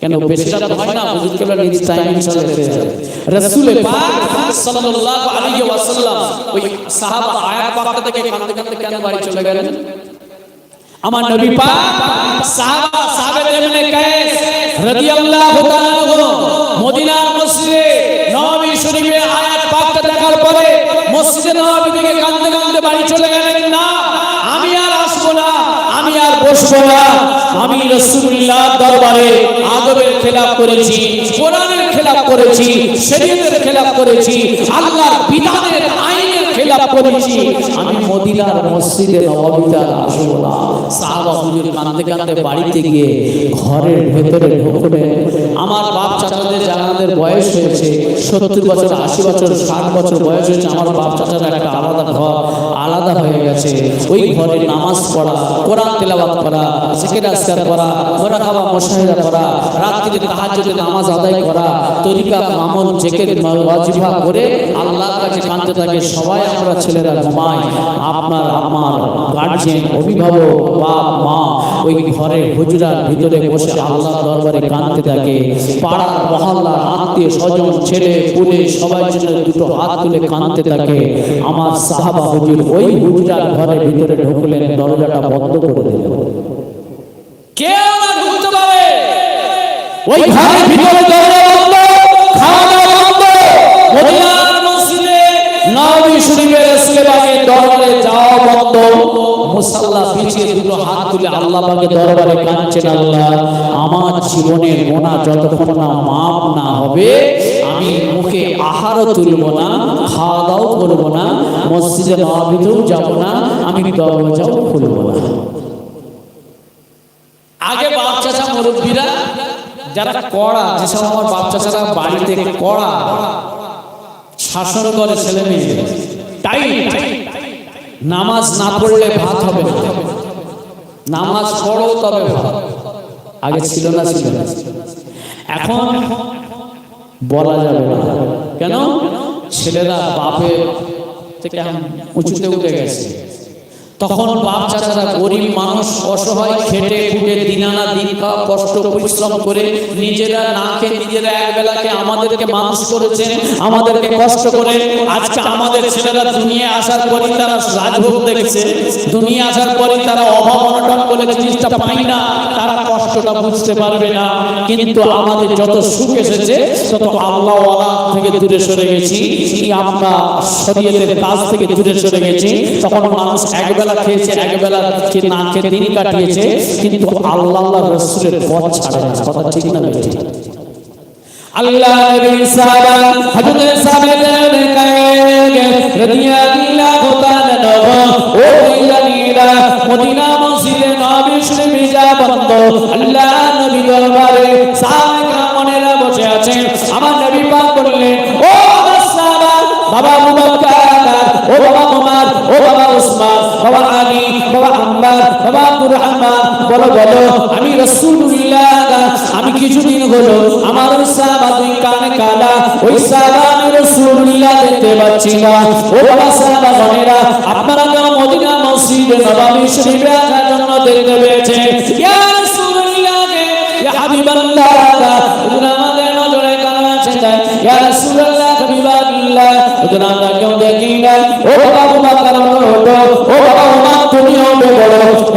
কেন রাত হয় না? হুজুর কেবল নিজ টাইম ইনশাআল্লাহ এসে রাসূল পাক সাল্লাল্লাহু আলাইহি ওয়াসাল্লাম ওই সাহাবা আয়াত পাকটা থেকে কাঁদতে কাঁদতে কেন বাড়ি চলে গেলেন? আমার নবী পাক সাহাবা সাহাবে ইবনে কায়েস রাদিয়াল্লাহু তাআলা মদিনার মসজিদে নববী শরীফে আয়াত পাকটা দেখার পরে মসজিদে নববী থেকে কাঁদতে কাঁদতে বাড়ি চলে গেলেন না। আমি আর আসব না, আমি আর বসবো না। আমি রসুল্লাহ দরবারে আদবের খেলাফ করেছি কোরআনের খেলাফ করেছি শরীয়তের খেলাফ করেছি আল্লাহর বিধানের করেছি। আমি মদিনার না। সাহাবা হুজুর কাঁদতে কাঁদতে বাড়িতে গিয়ে ঘরের ভেতরে ঢুকলে আমার বাপ চাচাদের যাদের বয়স হয়েছে, সত্তর বছর, আশি বছর, ষাট বছর বয়স হয়েছে, আমার বাপ একটা আলাদা ঘর, আলাদা হয়ে গেছে। ওই ঘরে নামাজ পড়া, কোরআন তেলাওয়াত করা, জিকির আজকার করা মোরাকাবা মুশাহিদা করা, রাত্রিতে নামাজ আদায় করা, তরিকা ওয়াজিফা করে কাছে কাঁদতে থাকে, সবাই আমরা ছেলেরা ঘুমাই আপনার আমার গার্জিয়ান অভিভাবক বাপ মা ওই ঘরের হুজরার ভিতরে বসে আল্লাহ দরবারে কাঁদতে থাকে। পাড়ার মহল্লার আত্মীয় স্বজন ছেলে পুলে সবাই জন্য দুটো হাত তুলে কাঁদতে থাকে। আমার সাহাবা হুজুর ওই হুজরার ঘরের ভিতরে ঢুকলেন দরজাটা বন্ধ করে দিলেন। কেউ ঢুকতে পারে ওই ঘরের ভিতরে দরজা আমার জীবনের গোনা যতক্ষণ না মাপ না হবে, আমি মুখে আহারও তুলব না খাওয়া দাওয়া করব না, মসজিদে নবীতেও যাব না, আমি দরজাও খুলব না। আগে বাপ চাচা মুরব্বীরা কড়া যেসব আমার বাপ চাচারা বাড়িতে কড়া, শাসন করে ছেলে মেয়ে তাই নামাজ না পড়লে ভাত হবে না। নামাজ পড়ো তবে আগে ছিল না ছিল না। এখন বলা যাবে না। কেন? ছেলেরা বাপের থেকে উঁচুতে উঠে গেছে। তখন বাপ চাচারা গরিব মানুষ অসহায় খেটে খুটে দিনানা দিন কষ্ট, পরিশ্রম করে নিজেরা না খেয়ে নিজেরা একবেলাকে আমাদেরকে মানুষ করেছেন, আমাদেরকে কষ্ট করে আজকে আমাদের ছেলেরা দুনিয়া আসার পরে তারা রাজভোগ দেখেছে। দুনিয়া আসার পরে তারা অভাব অনটন বলে জিনিসটা পাই না, তারা কষ্টটা বুঝতে পারবে না। কিন্তু আমাদের যত সুখ এসেছে, তত আল্লাহ থেকে দূরে সরে গেছি। আমরা শরীয়তের কাজ থেকে দূরে সরে গেছি। তখন মানুষ একবেলা বেলা খেয়েছে, এক বেলা না খেয়ে দিন কাটিয়েছে, কিন্তু আল্লাহ আল্লাহ রসুলের পথ ছাড়ে না, কথা ঠিক না আল্লাহ বাবা আম্বার বাবা আব্দুর রহমান বলো বলো, আমি রাসূলুল্লাহ, আমি কিছুদিন হলো আমার ওই সাহাবা দুই কানে কালা ওই সাহাবা আমি রাসূলুল্লাহ দেখতে পাচ্ছি না। ও বাবা সাহাবা বোনেরা, আপনারা কেন মদিনা মসজিদে নববী শরীফে আসার জন্য দেখতে পেয়েছেন। ইয়া রাসূলুল্লাহ, ইয়া হাবিবাল্লাহ আমাদের নজরে কারণ আছে ইয়া রাসূলুল্লাহ, হাবিবাল্লাহ আমরা কেউ দেখি না ও বাবা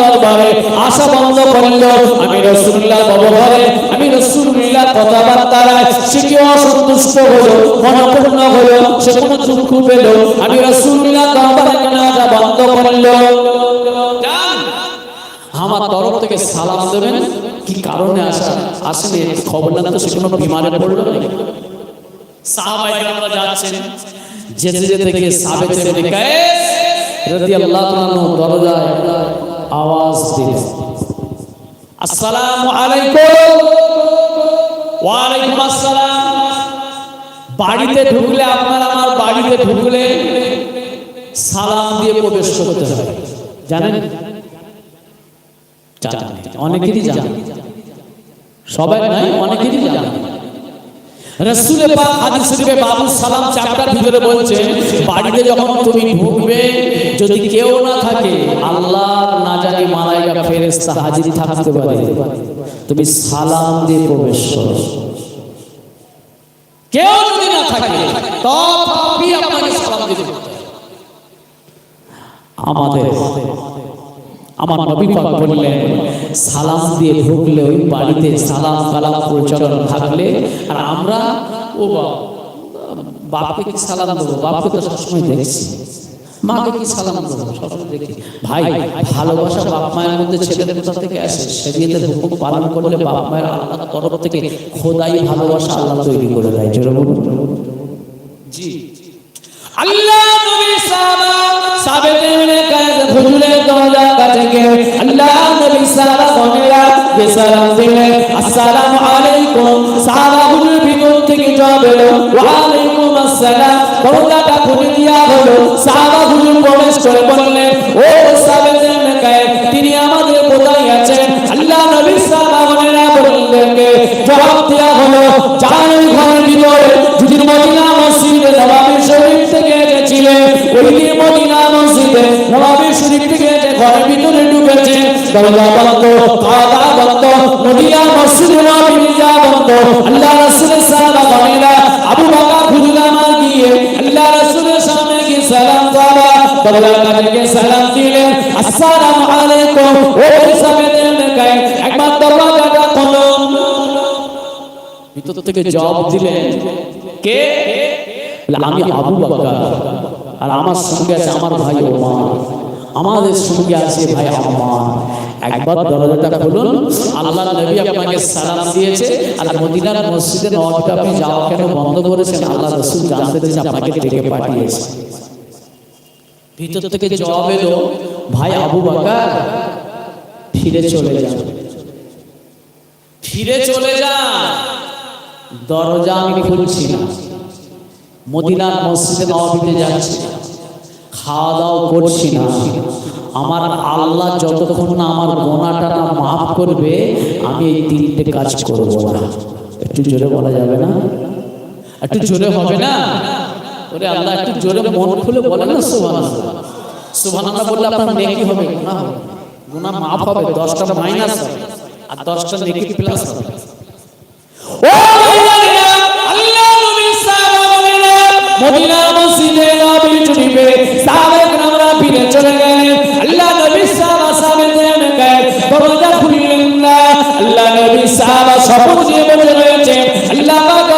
দরবারে আশা বন্ধ করল। আমি রাসূলুল্লাহ দরবারে আমি রাসূলুল্লাহ কথাবার্তায় সে কি অসন্তুষ্ট হলো মনপূর্ণ হলো সে কোনো দুঃখ পেল। আমি রাসূলুল্লাহ দরবারে কেন বন্ধ করল। আমার তরফ থেকে সালাম দেবেন। কি কারণে আসা? একটু খবর না তো সে কোনো বিমানে পড়ল নাকি সাহাবাই যাচ্ছেন। যেতে যেতে গিয়ে সাবেত ইবনে রাদিয়াল্লাহু আনহু দরজায় আওয়াজ দিলেন আসসালামু আলাইকুম। ওয়া আলাইকুম আসসালাম। বাড়িতে ঢুকলে আপনার আমার বাড়িতে ঢুকলে সালাম দিয়ে প্রবেশ করতে জানেন? জানেন। অনেকেরই জানেন। সবাই নাই, অনেকেরই জানেন। রসুলের পাক হাদিস শরীফে বাবু সালাম চ্যাপ্টার ভিতরে বলছে, বাড়িতে যখন তুমি ঢুকবে, যদি কেউ না থাকে আল্লাহ না জানি মালাইকা, ফেরেশতা হাজির থাকতে পারে। তুমি সালাম দিয়ে প্রবেশ করো। কেউ যদি না থাকে, তথাপি আপনাকে সালাম দিতে আমাদের আমার নবী পাক বললেন, সালাম দিয়ে ঢুকলে ওই বাড়িতে সালাম কালাম প্রচলন থাকলে, আর আমরা, ও বাপকে কি সালাম দেবো? বাপকে তো সবসময় দেখছি। মাকে কি সালাম দেবো? সবসময় দেখি। ভাই, ভালোবাসা বাপ মায়ের মধ্যে ছেলেদের কোথা থেকে আসে? সেদিকে হুকুম পালন করলে বাপ মায়ের আল্লাহ তরফ থেকে খোদাই ভালোবাসা আল্লাহ তৈরি করে দেয়। বলুন। জি। আল্লাহ নবী সাহাবা কায়েদ হুজুরের দরজা আল্লাহ নবী সাহাবা বনেরা বেসালাম দিলেন আসসালামু আলাইকুম। সাহাবা হুজুর ভিতর থেকে জবাব এলো ওয়া আলাইকুম আসসালাম। দরজাটা খুলে দেওয়া হলো। সাহাবা প্রবেশ করে বললেন, ও সাবেতে মিলে তিনি আমাদের কোথায় আছেন? আল্লাহ নবী সাহাবা বনেরা বললেন জবাব দেওয়া হলো যার ঘরের ভিতরে। যদি মদিনা মসজিদে নবাবী শরীফ থেকে এসেছিলেন, ওই যে মদিনা মসজিদে নবাবী শরীফ থেকে ঘরের ভিতরে ঢুকেছে। দরজা বন্ধ খাওয়া বন্ধ মদিনা মসজিদে নিজা বন্ধ। আল্লাহ রাসূলের সাহাবা বনেরা আবু বকর আমার গিয়ে আল্লাহ রাসূলের সামনে গিয়ে সালাম দেওয়া দরজার কাছে সালাম দিলেন আসসালামু আলাইকুম। ওই সামেদের দেখায়। একবার দরজাটা খোলো ভিতর থেকে জবাব দিলেন কে? আমি আবু বকর। আর আমার সঙ্গে আছে আমার ভাই ওমান আমাদের সঙ্গে আছে ভাই আমার। একবার দরজাটা খুলুন। আল্লাহ নবী আপনাকে সালাম দিয়েছে। আর মদিনার মসজিদে নওয়াবটা আপনি যাওয়া কেন বন্ধ করেছেন? আল্লাহ রসুল জানতে দিয়েছে আপনাকে ডেকে পাঠিয়েছে। ভিতর থেকে জবাব এলো, ভাই আবু বকর, ফিরে চলে যান ফিরে চলে যান। দরজা আমি খুলছি না। মদিনার মসজিদে নবাবিতে যাচ্ছি। না খাওয়া দাওয়া করছি না। আমার আল্লাহ যতক্ষণ না আমার গোনাটা না মাফ করবে, আমি এই তিনটে কাজ করব না। একটু জোরে বলা যাবে না? একটু জোরে হবে না? ওরে আল্লাহ, একটু জোরে মন খুলে বলে না সুবহান সুবহান বললে আপনার নেকি হবে হবে। গুনাহ মাফ হবে, দশটা মাইনাস হবে, আর দশটা নেকি প্লাস হবে। ও আল্লাহ মদিনা মসজিদে চলে গেলেন আল্লাহ নবী সাহাবা সাহাবাদের গায়ে দরজা খুললেন না। আল্লাহ নবী সাহাবা শপথ দিয়ে বলে রয়েছে, আল্লাহ পাক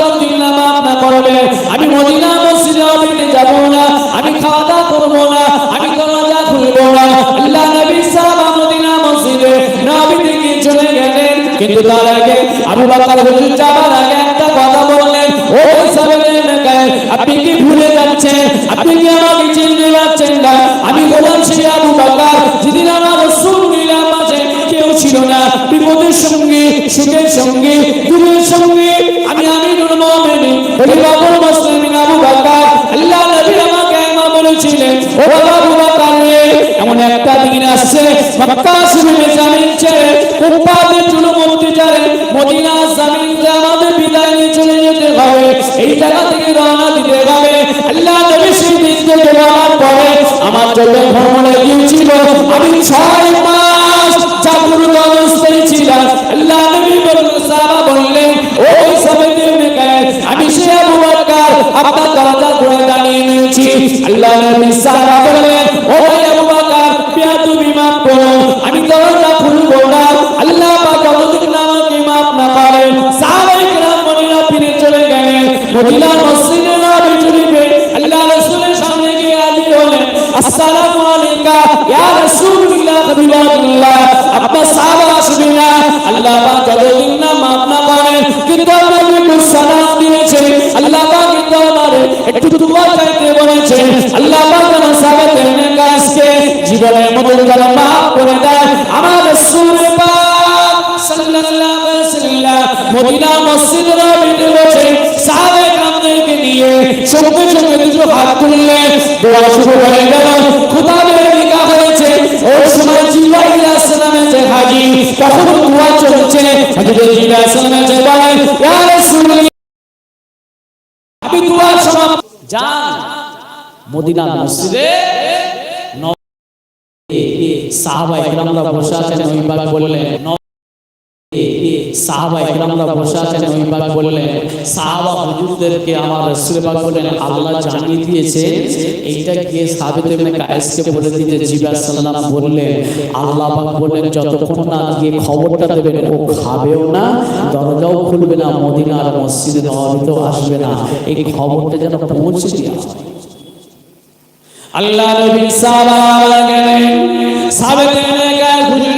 না মাফ না করবে আমি মদিনা মসজিদে নবীতে যাব না, আমি খাওয়া দাওয়া করব না, আমি দরজা খুলব না। আল্লাহ নবী সাহাবা মদিনা মসজিদে নবীতে গিয়ে চলে গেলেন। কিন্তু তার আগে আবু বকর হুজুর যাবার আগে একটা কথা বললেন। ও সাহাবায়ে গায়ে আপনি কি ভুলে যাচ্ছেন? আমি আবু বকর যেদিন আমার মাঝে কেউ ছিল না। বিপদের সঙ্গে সুখের সঙ্গে দুঃখের সঙ্গে আমি আমিরুল মুমিনিন খলিফাতুল মুসলিমিন আবু বকর আল্লাহ নবী আমাকে একবার বলেছিলেন ও আবু রে, এমন একটা দিন আসছে মক্কা শরীফে জামিন ছেড়ে চুলমন্তি যারে মদিনা জামিন আমাদের বিদায় নিয়ে চলে যেতে হবে। এই জায়গা আমার চোখে ভ্রমণে গিয়েছিল আমি ছয় মাস জাগ্রত অবস্থায় ছিলাম আল্লাহ নবী সাহাবা বললেন ওই মেকায় আমি সে আবু বকর, আপনার দরজা করে দাঁড়িয়ে নিয়েছি। আল্লাহ নবী সাহাবা বললেন ওই আবু বকর বেয়াদবি মাফ করো, আমি দরজা না। আল্লাহ পাক যতদিন না ফিরে চলে গেলেন। হাজির হলেন আসসালামু আলাইকা রাসূলুল্লাহ হাবিবাল্লাহ আপনার মদিনা আল্লাহ পাক যতদিন না মাফ না করেন, কিন্তু আমার একটু সালাম দিয়েছে আল্লাহ পাক কিন্তু আমার একটু দোয়া চাইতে বলেছে আল্লাহ পাক যেন সাহাবাদের কাজকে জীবনের মধ্যে যেন মাফ করে দেয় আমার রাসূল পাক সাল্লাল্লাহু আলাইহি ওয়াসাল্লাম মদিনা মসজিদের ভিতরে বসে সাহাবে কামদেরকে নিয়ে সঙ্গে সঙ্গে দুটো হাত তুললে দোয়া শুরু গেল। খুদাবের তখন দোয়া চলছে আমি দোয়া সমাপ্ত যান। মদিনা মসজিদে সাহাবা বসে আছেন বললেন সাহাবা ইকরামরা বসে আছেন ওই বাবা বললেন, সাহাবা হুজুরদেরকে আমার রাসূল পাক বললেন, আল্লাহ জানিয়ে দিয়েছে, এইটা গিয়ে সাহাবীত ইবনে কায়েসকে বলে দিতে। জিব্রাইল সাল্লাল্লাহু বললেন, আল্লাহ পাক বললেন, যতক্ষণ না গিয়ে খবরটা দেবেন, ও খাবেও না, দরজাও খুলবে না, মদিনার মসজিদে নববীতেও আসবে না। এই খবরটা যেন পৌঁছে দেওয়া আল্লাহ নবী সালাম গেলেন সাহাবাতে গায়ে খুঁজলে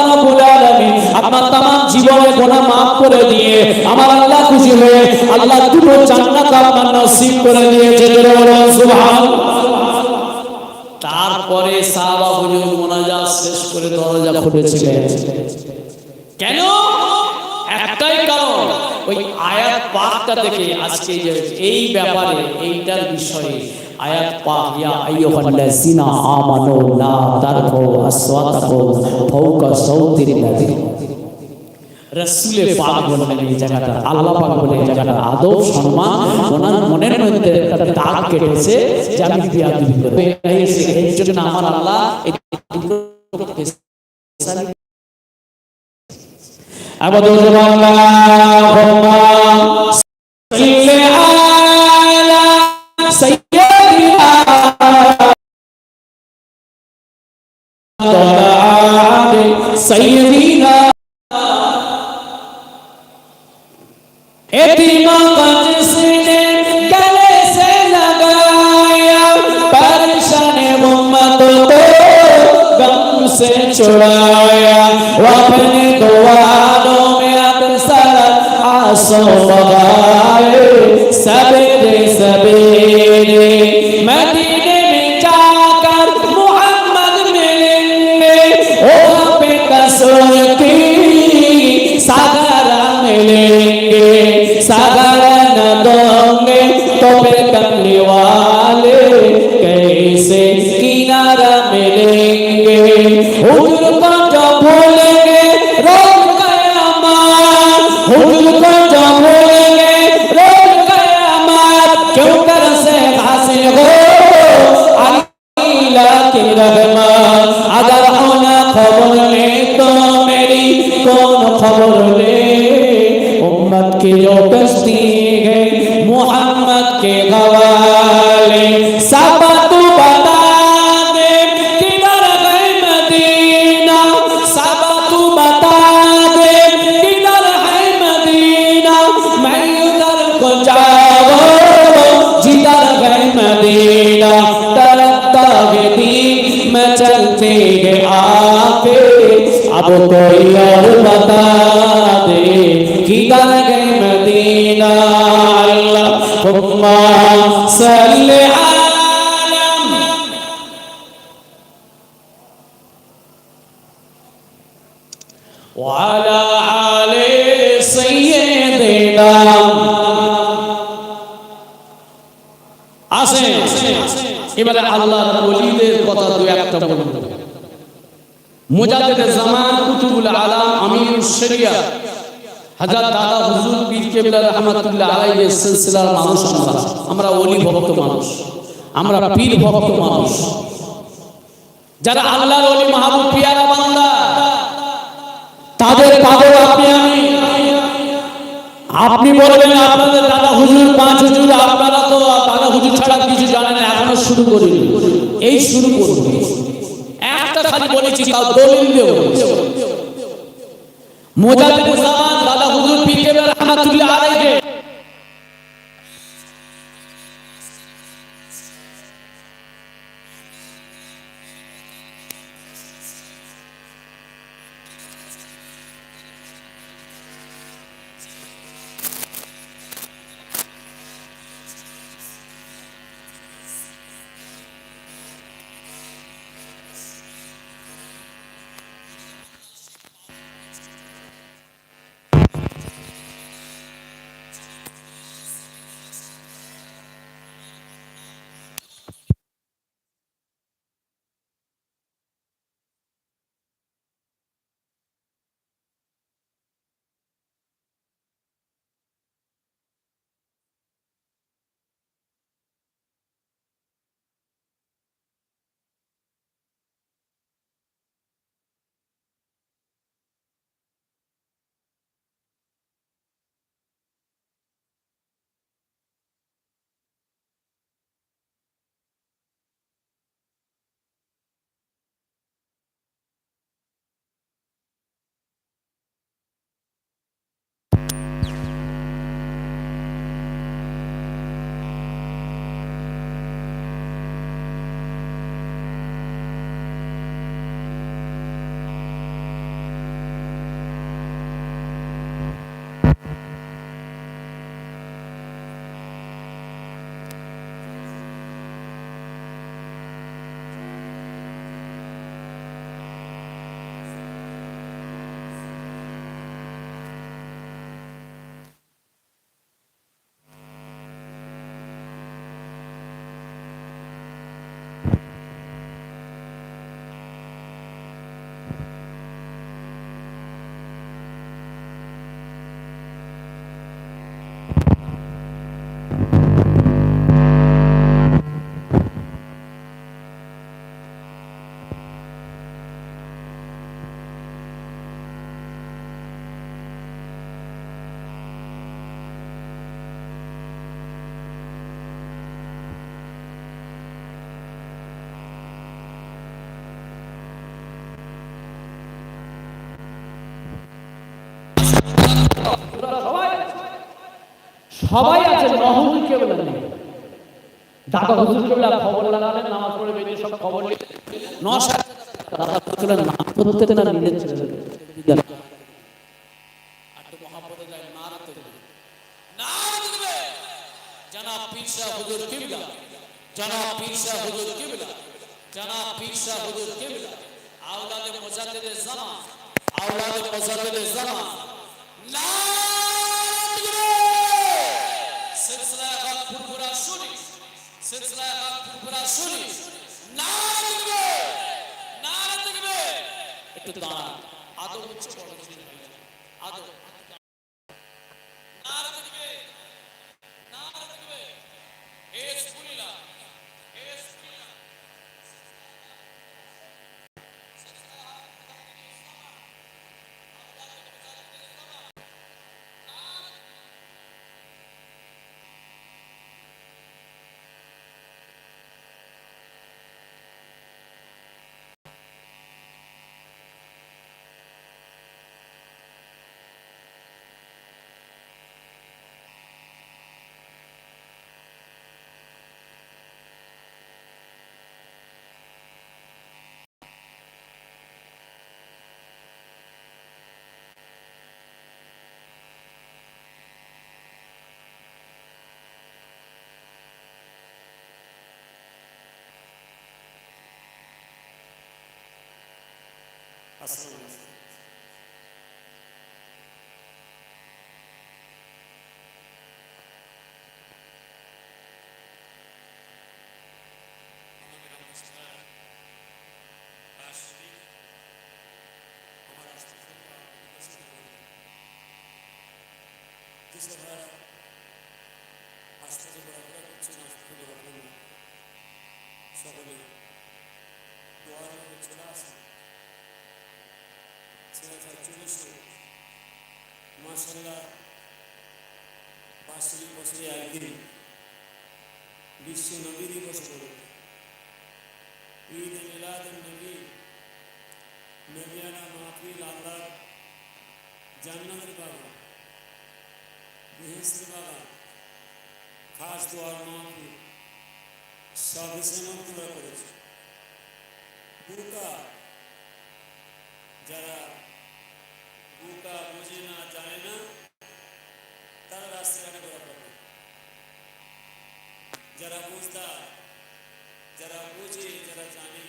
আমার তামাম জীবনে গোনা মাফ করে দিয়ে আমার আল্লাহ খুশি হয়ে আল্লাহ দুটো জান্নাত আমার নসিব করে দিয়েছে তারপরে সাহাবা হুজুর মোনাজাত শেষ করে দরজা খুলেছিলেন। কেন? একটাই কারণ, ওই আয়াত পাকটা আজকে যে এই ব্যাপারে, এইটার বিষয়ে আয়াত পাক, ইয়া আমানু লা আসওয়াতাকুম ফাওকা রসুলের পাক বললেন এই জায়গাটা, আল্লাহ পাক বলে এই জায়গাটা, আদব, সম্মান ওনার মনের মধ্যে একটা দাগ কেটেছে যে আমি বিয়া দিবি করবে এর জন্য আমার আল্লাহ এই দুটো আবাদ আল্লাহুম্মা সাল্লি আলা সাইয়্যিদিনা সাইয়্যিদিনা एतीमा का जिसने गले से लगाया परेशान मोहम्मद को गम से छुड़ाया वो अपने दुआरों में अक्सर आंसू बहाए এবারে আল্লাহর ওলিদের কথা দু একটা বলুন। মুজাদ্দিদ জামান কুতুবুল আলাম আমিরুশ শরিয়া। হযরত দাদা হুজুর পীর কেবলা রাহমাতুল্লাহ সিলসিলার মানুষ আমরা। আমরা ভক্ত মানুষ। আমরা পীর ভক্ত মানুষ। যারা আল্লাহর মাহবুব পিয়ারা বান্দা। তাদের পাগল আপনি বলবেন আপনাদের দাদা হুজুর, পাঁচ হুজুর, আপনারা তো দাদা হুজুর ছাড়া কিছু জানেন এখনও শুরু করিনি। এই শুরু করব একটা খালি বলেছি, তাও দলিল দাদা হুজুর পিকে রহমাতুল্লাহ সবাই আছে নহমুল কেবলা নেই। দাদা হুজুর কেবলা খবর লাগালেন, নামাজ পড়ে বেরিয়ে সব খবর নশা দাদা হুজুরের নাম করতে না ছেলে জনাব পীর শাহ হুজুর কিবলা। পীর শাহ হুজুর কিবলা। পীর শাহ হুজুর কিবলা। আওলাদ মুজাদ্দিদ জামান আওলাদ মুজাদ্দিদ সিলসিলা সিলসিলা হক ফুরফুরা শুনি। নারে দিবে নারে দিবে একটু দাঁড়া আদব হচ্ছে বড় জিনিস আদব 発動ですですから、明日でもなくなっちゃうことがあるの。そこに、ドアの打ち出す。ছেলেটা চলেছে মাসাল্লাহ বার্ষিক বছরে একদিন বিশ্ব নবী দিবস উপলক্ষে ঈদ মিলাদ নবী নবিয়ানা মাহফিল আল্লাহ জান্নাতের বাগান বেহেস্তের বাগান খাস যারা বুকা বোঝে না জানে না তারা রাস্তাঘাটে ঘোরাফেরা করে যারা বুঝদার যারা বোঝে যারা জানে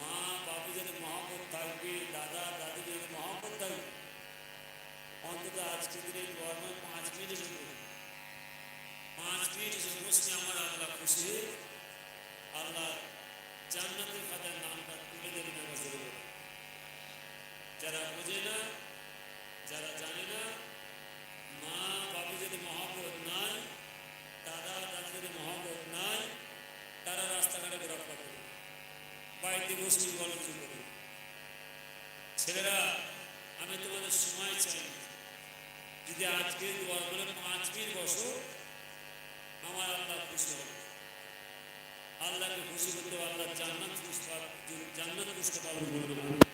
মা বাবু যাতে মহাপত থাকবে দাদা দাদি যাতে মহাপত থাকবে অন্তত আজকে দিনে গভর্নমেন্ট পাঁচ মিনিট এসে করবে। পাঁচ মিনিট এসে বসলে আমার আল্লাহ খুশি হয়ে আল্লাহ জান্নাতের খাতায় নামটা তুলে দেবেন আমার জন্য যারা বোঝে না, যারা জানে না, মা বাবু যদি মহাব্বত নাই, দাদা দাদি যদি মহাব্বত নাই, তারা রাস্তাঘাটে ঘোরাফেরা করে বাড়িতে বসে গল্প করে ছেলেরা, আমি তোমাদের সময় চাই যদি আজকে বলে পাঁচ মিনিট বসো, আমার আল্লাহ খুশি হবে। আল্লাহকে খুশি করতে আল্লাহ জান্নাত জান্নাত খুশি পাবে বলবে না। চলে এসো।